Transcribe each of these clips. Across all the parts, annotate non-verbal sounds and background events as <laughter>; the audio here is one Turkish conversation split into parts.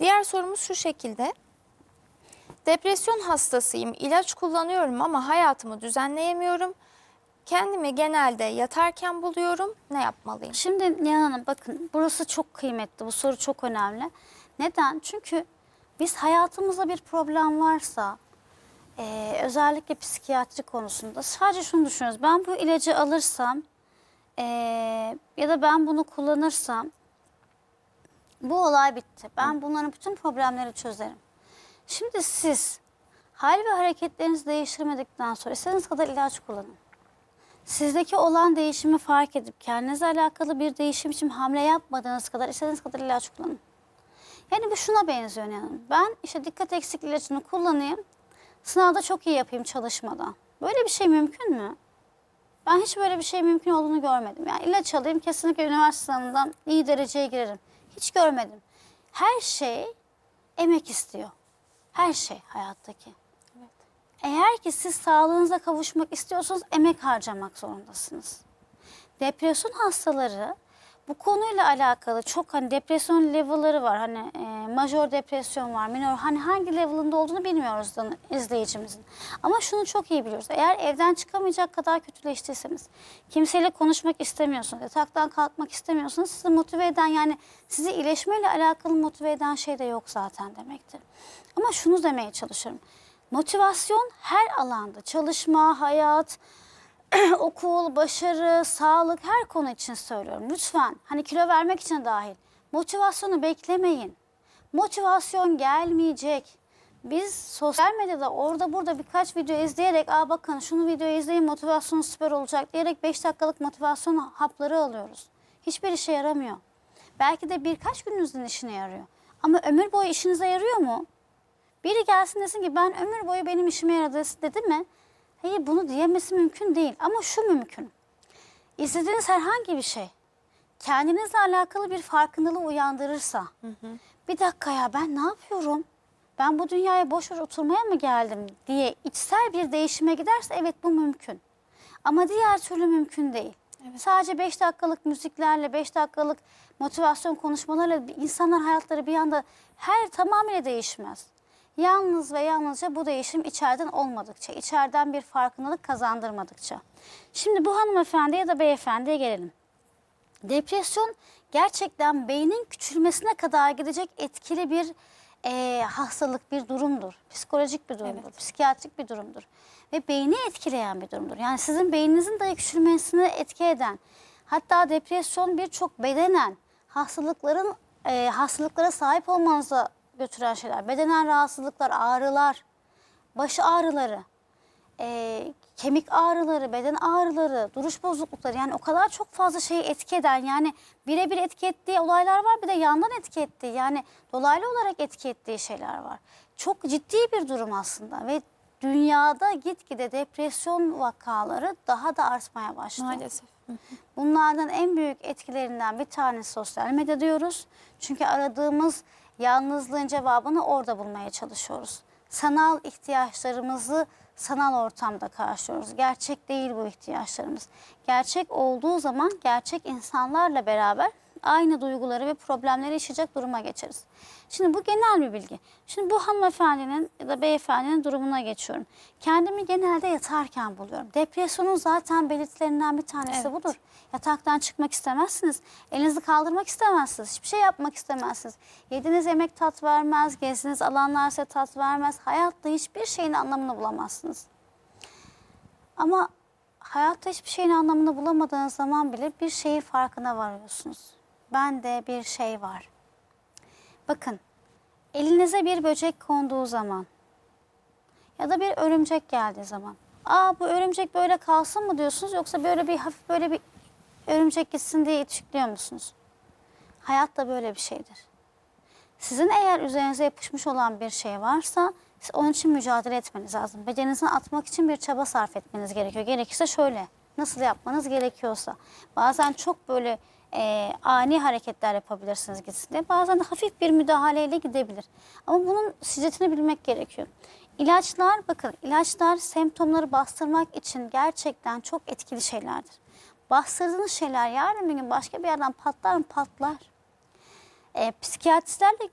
Diğer sorumuz şu şekilde. Depresyon hastasıyım. İlaç kullanıyorum ama hayatımı düzenleyemiyorum. Kendimi genelde yatarken buluyorum. Ne yapmalıyım? Şimdi Nihan Hanım bakın burası çok kıymetli. Bu soru çok önemli. Neden? Çünkü biz hayatımızda bir problem varsa eee, özellikle psikiyatri konusunda sadece şunu düşünüyoruz. Ben bu ilacı alırsam eee, ya da ben bunu kullanırsam bu olay bitti. Ben bunların bütün problemleri çözerim. Şimdi siz hal ve hareketlerinizi değiştirmedikten sonra istediğiniz kadar ilaç kullanın. Sizdeki olan değişimi fark edip kendinizle alakalı bir değişim için hamle yapmadığınız kadar istediğiniz kadar ilaç kullanın. Yani bu şuna benziyor yani. Ben işte dikkat eksikliği ilacını kullanayım, sınavda çok iyi yapayım çalışmadan. Böyle bir şey mümkün mü? Ben hiç böyle bir şey mümkün olduğunu görmedim. Yani ilaç alayım kesinlikle üniversite sınavından iyi dereceye girerim. Hiç görmedim. Her şey emek istiyor. Her şey hayattaki. Eğer ki siz sağlığınıza kavuşmak istiyorsanız emek harcamak zorundasınız. Depresyon hastaları bu konuyla alakalı çok hani depresyon level'ları var. Hani e, majör depresyon var, minor hani hangi level'ında olduğunu bilmiyoruz izleyicimizin. Ama şunu çok iyi biliyoruz. Eğer evden çıkamayacak kadar kötüleştiyseniz, kimseyle konuşmak istemiyorsunuz, yataktan kalkmak istemiyorsunuz, sizi motive eden yani sizi iyileşmeyle alakalı motive eden şey de yok zaten demektir. Ama şunu demeye çalışıyorum. Motivasyon her alanda, çalışma, hayat, <clears throat> okul, başarı, sağlık her konu için söylüyorum. Lütfen hani kilo vermek için dahil. Motivasyonu beklemeyin. Motivasyon gelmeyecek. Biz sosyal medyada orada burada birkaç video izleyerek aa bakın şunu videoyu izleyin motivasyonu süper olacak diyerek 5 dakikalık motivasyon hapları alıyoruz. Hiçbir işe yaramıyor. Belki de birkaç gününüzün işine yarıyor. Ama ömür boyu işinize yarıyor mu? Biri gelsin desin ki ben ömür boyu benim işime yaradı dedi mi? Hayır bunu diyemesi mümkün değil ama şu mümkün. İzlediğiniz herhangi bir şey kendinizle alakalı bir farkındalığı uyandırırsa bir dakika ya ben ne yapıyorum? Ben bu dünyaya boş boş oturmaya mı geldim diye içsel bir değişime giderse evet bu mümkün. Ama diğer türlü mümkün değil. Sadece 5 dakikalık müziklerle, 5 dakikalık motivasyon konuşmalarla insanlar hayatları bir anda her tamamıyla değişmez. Yalnız ve yalnızca bu değişim içeriden olmadıkça, içeriden bir farkındalık kazandırmadıkça. Şimdi bu hanımefendi ya da beyefendiye gelelim. Depresyon gerçekten beynin küçülmesine kadar gidecek etkili bir eee, hastalık, bir durumdur. Psikolojik bir durumdur, psikiyatrik bir durumdur. Ve beyni etkileyen bir durumdur. Yani sizin beyninizin dahi küçülmesine etki eden, hatta depresyon birçok bedenen hastalıkların eee, hastalıklara sahip olmanıza götüren şeyler. Bedenen rahatsızlıklar, ağrılar, baş ağrıları, e, kemik ağrıları, beden ağrıları, duruş bozuklukları yani o kadar çok fazla şeyi etki eden yani birebir etki ettiği olaylar var bir de yandan etki ettiği yani dolaylı olarak etki ettiği şeyler var. Çok ciddi bir durum aslında ve dünyada gitgide depresyon vakaları daha da artmaya başlıyor. Maalesef. Bunlardan en büyük etkilerinden bir tanesi sosyal medya diyoruz. Çünkü aradığımız yalnızlığın cevabını orada bulmaya çalışıyoruz. Sanal ihtiyaçlarımızı sanal ortamda karşılıyoruz. Gerçek değil bu ihtiyaçlarımız. Gerçek olduğu zaman gerçek insanlarla beraber aynı duyguları ve problemleri yaşayacak duruma geçeriz. Şimdi bu genel bir bilgi. Şimdi bu hanımefendinin ya da beyefendinin durumuna geçiyorum. Kendimi genelde yatarken buluyorum. Depresyonun zaten belirtilerinden bir tanesi Evet. budur. Yataktan çıkmak istemezsiniz. Elinizi kaldırmak istemezsiniz. Hiçbir şey yapmak istemezsiniz. Yediğiniz yemek tat vermez. Gezdiğiniz alanlar size tat vermez. Hayatta hiçbir şeyin anlamını bulamazsınız. Ama hayatta hiçbir şeyin anlamını bulamadığınız zaman bile bir şeyin farkına varıyorsunuz. Bende bir şey var. Bakın, elinize bir böcek konduğu zaman ya da bir örümcek geldiği zaman. Aa bu örümcek böyle kalsın mı diyorsunuz yoksa böyle bir hafif böyle bir örümcek gitsin diye itikliyor musunuz? Hayat da böyle bir şeydir. Sizin eğer üzerinize yapışmış olan bir şey varsa siz onun için mücadele etmeniz lazım. Becerinizi atmak için bir çaba sarf etmeniz gerekiyor. Gerekirse şöyle, nasıl yapmanız gerekiyorsa. Bazen çok böyle e, ani hareketler yapabilirsiniz gitsin. Bazen de hafif bir müdahaleyle gidebilir. Ama bunun şiddetini bilmek gerekiyor. İlaçlar, bakın ilaçlar semptomları bastırmak için gerçekten çok etkili şeylerdir. Bastırdığınız şeyler yarın bir gün başka bir yerden patlar mı? Patlar. E, psikiyatristlerle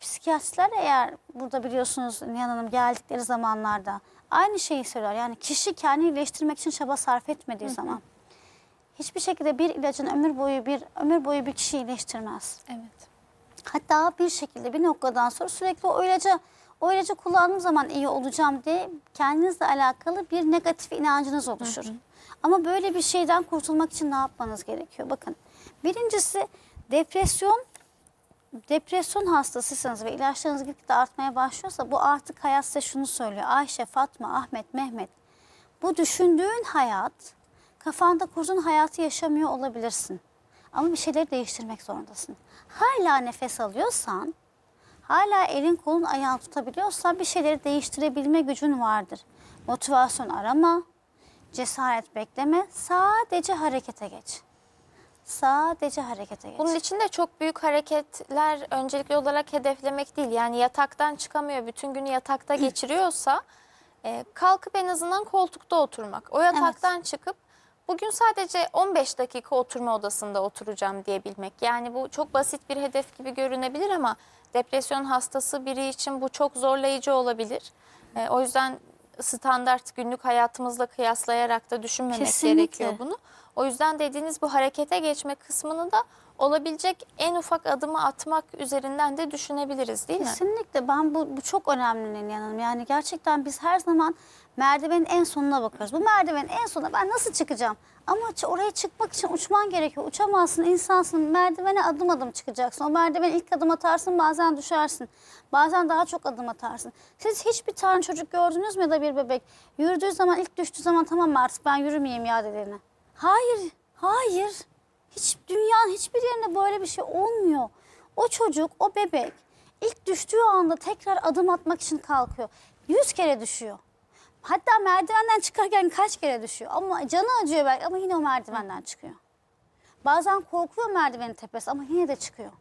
psikiyatristler eğer burada biliyorsunuz Nihan Hanım geldikleri zamanlarda aynı şeyi söyler. Yani kişi kendini iyileştirmek için çaba sarf etmediği zaman hiçbir şekilde bir ilacın ömür boyu bir ömür boyu bir kişiyi iyileştirmez. Evet. Hatta bir şekilde bir noktadan sonra sürekli o ilacı o ilacı kullandığım zaman iyi olacağım diye kendinizle alakalı bir negatif inancınız oluşur. Ama böyle bir şeyden kurtulmak için ne yapmanız gerekiyor? Bakın birincisi depresyon depresyon hastasıysanız ve ilaçlarınız gitgide artmaya başlıyorsa bu artık hayat size şunu söylüyor. Ayşe, Fatma, Ahmet, Mehmet bu düşündüğün hayat kafanda kurduğun hayatı yaşamıyor olabilirsin. Ama bir şeyleri değiştirmek zorundasın. Hala nefes alıyorsan, hala elin kolun ayağın tutabiliyorsan bir şeyleri değiştirebilme gücün vardır. Motivasyon arama, cesaret bekleme, sadece harekete geç. Sadece harekete geç. Bunun için de çok büyük hareketler öncelikli olarak hedeflemek değil. Yani yataktan çıkamıyor, bütün günü yatakta geçiriyorsa e, kalkıp en azından koltukta oturmak. O yataktan çıkıp bugün sadece 15 dakika oturma odasında oturacağım diyebilmek. Yani bu çok basit bir hedef gibi görünebilir ama depresyon hastası biri için bu çok zorlayıcı olabilir. E, o yüzden standart günlük hayatımızla kıyaslayarak da düşünmemek Kesinlikle. gerekiyor bunu. O yüzden dediğiniz bu harekete geçme kısmını da olabilecek en ufak adımı atmak üzerinden de düşünebiliriz değil mi? Kesinlikle ben bu, bu çok önemli Hanım. Yani gerçekten biz her zaman merdivenin en sonuna bakıyoruz. Bu merdivenin en sonuna ben nasıl çıkacağım? Ama oraya çıkmak için uçman gerekiyor. Uçamazsın, insansın. Merdivene adım adım çıkacaksın. O merdivene ilk adım atarsın, bazen düşersin. Bazen daha çok adım atarsın. Siz hiçbir tane çocuk gördünüz mü ya da bir bebek? Yürüdüğü zaman, ilk düştüğü zaman tamam artık ben yürümeyeyim ya dediğini. Hayır, hayır. Hiç dünyanın hiçbir yerinde böyle bir şey olmuyor. O çocuk, o bebek ilk düştüğü anda tekrar adım atmak için kalkıyor. Yüz kere düşüyor. Hatta merdivenden çıkarken kaç kere düşüyor. Ama canı acıyor belki ama yine o merdivenden çıkıyor. Bazen korkuyor merdivenin tepesi ama yine de çıkıyor.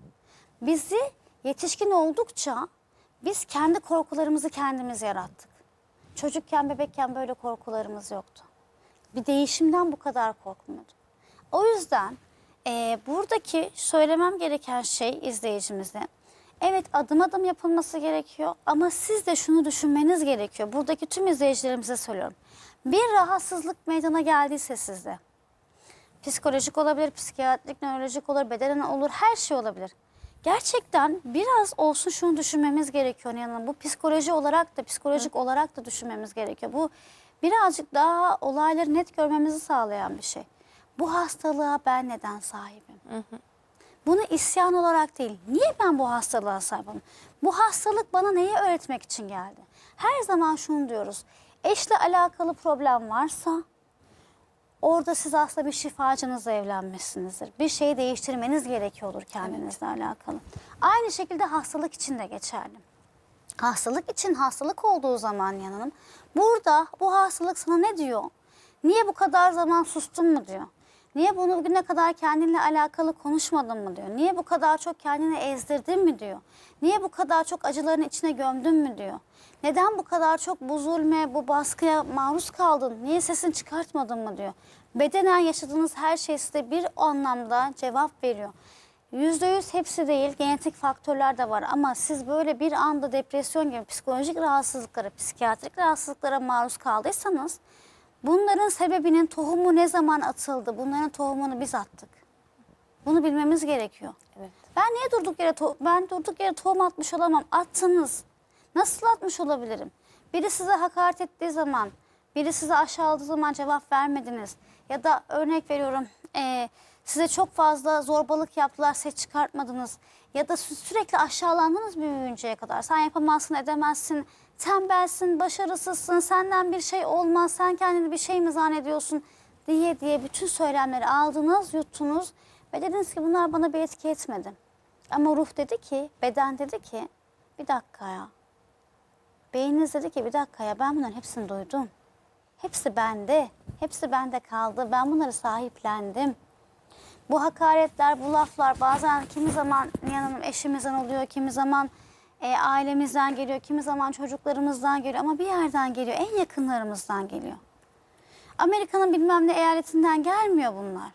Bizi yetişkin oldukça biz kendi korkularımızı kendimiz yarattık. Çocukken, bebekken böyle korkularımız yoktu. Bir değişimden bu kadar korkmuyorduk. O yüzden eee, buradaki söylemem gereken şey izleyicimize, evet adım adım yapılması gerekiyor ama siz de şunu düşünmeniz gerekiyor. Buradaki tüm izleyicilerimize söylüyorum. Bir rahatsızlık meydana geldiyse sizde, psikolojik olabilir, psikiyatrik, nörolojik olur, bedenen olur, her şey olabilir. Gerçekten biraz olsun şunu düşünmemiz gerekiyor yanına. Bu psikoloji olarak da, psikolojik olarak da düşünmemiz gerekiyor. Bu birazcık daha olayları net görmemizi sağlayan bir şey. Bu hastalığa ben neden sahibim? Bunu isyan olarak değil. Niye ben bu hastalığa sahibim? Bu hastalık bana neyi öğretmek için geldi? Her zaman şunu diyoruz. Eşle alakalı problem varsa orada siz aslında bir şifacınızla evlenmişsinizdir. Bir şeyi değiştirmeniz gerekiyordur kendinizle alakalı. Aynı şekilde hastalık için de geçerli. Hastalık için hastalık olduğu zaman yanım burada bu hastalık sana ne diyor? Niye bu kadar zaman sustun mu diyor? Niye bunu bugüne kadar kendinle alakalı konuşmadın mı diyor? Niye bu kadar çok kendini ezdirdin mi diyor? Niye bu kadar çok acıların içine gömdün mü diyor? Neden bu kadar çok bu zulme, bu baskıya maruz kaldın? Niye sesini çıkartmadın mı diyor? Bedenen yaşadığınız her şey size bir anlamda cevap veriyor. Yüzde yüz hepsi değil, genetik faktörler de var ama siz böyle bir anda depresyon gibi psikolojik rahatsızlıklara, psikiyatrik rahatsızlıklara maruz kaldıysanız bunların sebebinin tohumu ne zaman atıldı? Bunların tohumunu biz attık. Bunu bilmemiz gerekiyor. Evet. Ben niye durduk yere ben durduk yere tohum atmış olamam? Attınız. Nasıl atmış olabilirim? Biri size hakaret ettiği zaman, biri size aşağıladığı zaman cevap vermediniz. Ya da örnek veriyorum eee, size çok fazla zorbalık yaptılar, ses çıkartmadınız. Ya da sü- sürekli aşağılandınız büyüyünceye kadar. Sen yapamazsın, edemezsin, tembelsin, başarısızsın, senden bir şey olmaz, sen kendini bir şey mi zannediyorsun diye diye bütün söylemleri aldınız, yuttunuz. Ve dediniz ki bunlar bana bir etki etmedi. Ama ruh dedi ki, beden dedi ki bir dakika ya. Beyniniz dedi ki bir dakika ya ben bunların hepsini duydum. Hepsi bende. Hepsi bende kaldı. Ben bunları sahiplendim. Bu hakaretler, bu laflar bazen kimi zaman Hanım eşimizden oluyor, kimi zaman e, ailemizden geliyor, kimi zaman çocuklarımızdan geliyor ama bir yerden geliyor, en yakınlarımızdan geliyor. Amerika'nın bilmem ne eyaletinden gelmiyor bunlar.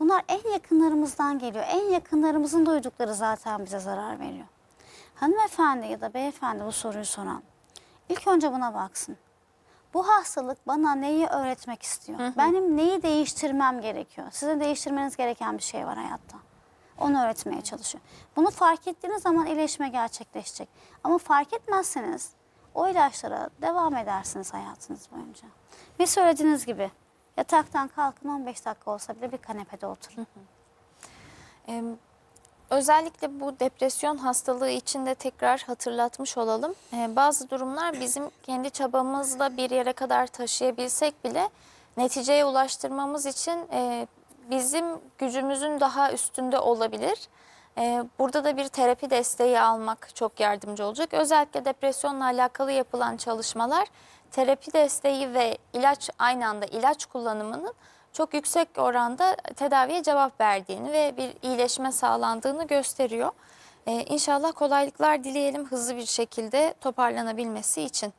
Bunlar en yakınlarımızdan geliyor. En yakınlarımızın duydukları zaten bize zarar veriyor. Hanımefendi ya da beyefendi bu soruyu soran ilk önce buna baksın. Bu hastalık bana neyi öğretmek istiyor? Benim neyi değiştirmem gerekiyor? Sizin değiştirmeniz gereken bir şey var hayatta. Onu öğretmeye çalışıyor. Bunu fark ettiğiniz zaman iyileşme gerçekleşecek. Ama fark etmezseniz o ilaçlara devam edersiniz hayatınız boyunca. Ve söylediğiniz gibi yataktan kalkın 15 dakika olsa bile bir kanepede oturun. Ee, Özellikle bu depresyon hastalığı için de tekrar hatırlatmış olalım. Ee, bazı durumlar bizim kendi çabamızla bir yere kadar taşıyabilsek bile neticeye ulaştırmamız için e, bizim gücümüzün daha üstünde olabilir. Ee, Burada da bir terapi desteği almak çok yardımcı olacak. Özellikle depresyonla alakalı yapılan çalışmalar terapi desteği ve ilaç aynı anda ilaç kullanımının çok yüksek oranda tedaviye cevap verdiğini ve bir iyileşme sağlandığını gösteriyor. Ee, inşallah kolaylıklar dileyelim hızlı bir şekilde toparlanabilmesi için.